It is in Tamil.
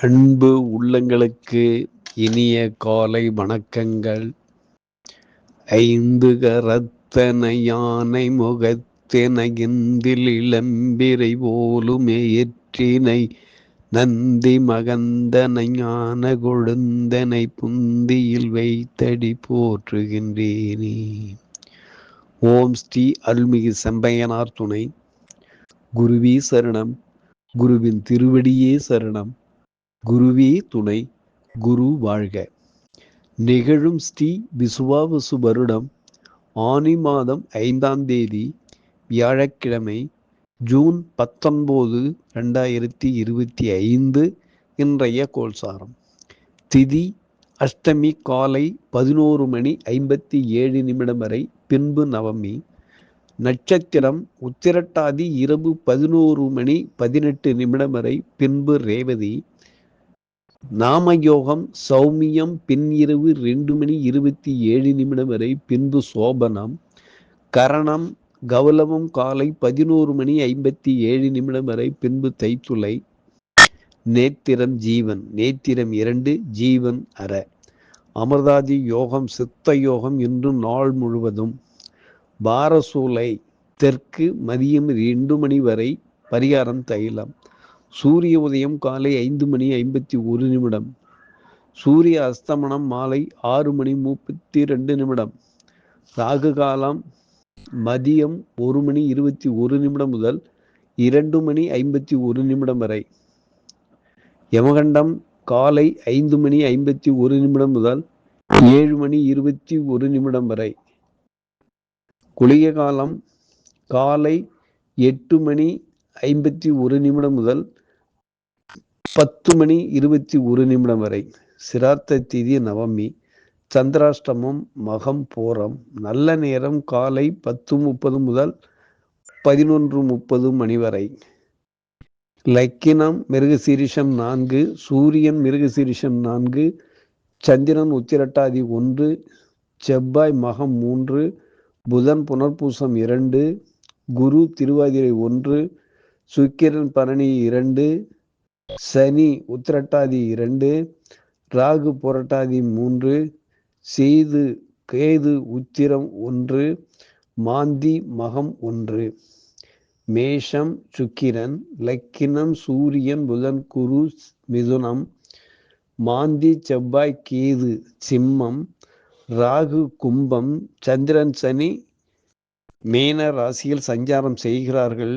அன்பு உள்ளங்களுக்கு இனிய காலை வணக்கங்கள். ஐந்து கரத்தன யானை முகத்தென இந்தில் இளம்பிரை போலுமே ஏற்றினை நந்தி மகந்தனை ஞான கொழுந்தனை புந்தியில் வைத்தடி போற்றுகின்றேனே. ஓம் ஸ்ரீ அருள்மிகு செம்பையனார் துணை. குருவி சரணம். குருவின் திருவடியே சரணம். குருவே துணை குரு வாழ்க. நிகழும் ஸ்ரீ விசுவாவசு வருடம் ஆனி மாதம் ஐந்தாம் தேதி வியாழக்கிழமை ஜூன் பத்தொன்பது ரெண்டாயிரத்தி இருபத்தி ஐந்து இன்றைய கோல்சாரம் திதி அஷ்டமி காலை பதினோரு மணி ஐம்பத்தி ஏழு நிமிடம் வரை பின்பு நவமி. நட்சத்திரம் உத்திரட்டாதி இரவு பதினோரு மணி பதினெட்டு நிமிடம் வரை பின்பு ரேவதி. நாமயோகம் சௌமியம் பின் இரவு ரெண்டு மணி இருபத்தி ஏழு நிமிடம் வரை பின்பு சோபனம் கரணம் கௌலவம் காலை பதினோரு மணி ஐம்பத்தி ஏழு நிமிடம் வரை பின்பு தைத்துளை நேத்திரம் ஜீவன் நேத்திரம் இரண்டு ஜீவன் அற. அமர்தாதி யோகம் சித்த யோகம் இன்று நாள் முழுவதும். பாரசூலை தெற்கு மதியம் ரெண்டு மணி வரை பரிகாரம் தைலம். சூரிய உதயம் காலை ஐந்து மணி ஐம்பத்தி ஒரு நிமிடம். சூரிய அஸ்தமனம் மாலை ஆறு மணி முப்பத்தி ரெண்டு நிமிடம். ராகு காலம் மதியம் ஒரு மணி இருபத்தி ஒரு நிமிடம் முதல் இரண்டு மணி ஐம்பத்தி ஒரு நிமிடம் வரை. யமகண்டம் காலை ஐந்து மணி ஐம்பத்தி ஒரு நிமிடம் முதல் ஏழு மணி இருபத்தி ஒரு நிமிடம் வரை. குளிய காலம் காலை எட்டு மணி ஐம்பத்தி ஒரு நிமிடம் முதல் பத்து மணி இருபத்தி ஒரு நிமிடம் வரை. சிராத்த திதி நவமி. சந்திராஷ்டமம் மகம் போரம். நல்ல நேரம் காலை பத்து முப்பது முதல் பதினொன்று முப்பது மணி வரை. லக்கினம் மிருகசீரிஷம் நான்கு. சூரியன் மிருகசீரிஷம் நான்கு. சந்திரன் உத்திரட்டாதி ஒன்று. செவ்வாய் மகம் மூன்று. புதன் புனர்பூசம் இரண்டு. குரு திருவாதிரை ஒன்று. சுக்கிரன் பரணி இரண்டு சனி உத்திரட்டாதி இரண்டு ராகு புரட்டாதி மூன்று செய்து கேது உத்திரம் ஒன்று மாந்தி மகம் ஒன்று. மேஷம் சுக்கிரன் லக்கினம் சூரியன் புதன் குரு மிதுனம் மாந்தி செவ்வாய் கேது சிம்மம் ராகு கும்பம் சந்திரன் சனி மேன ராசியில் சஞ்சாரம் செய்கிறார்கள்.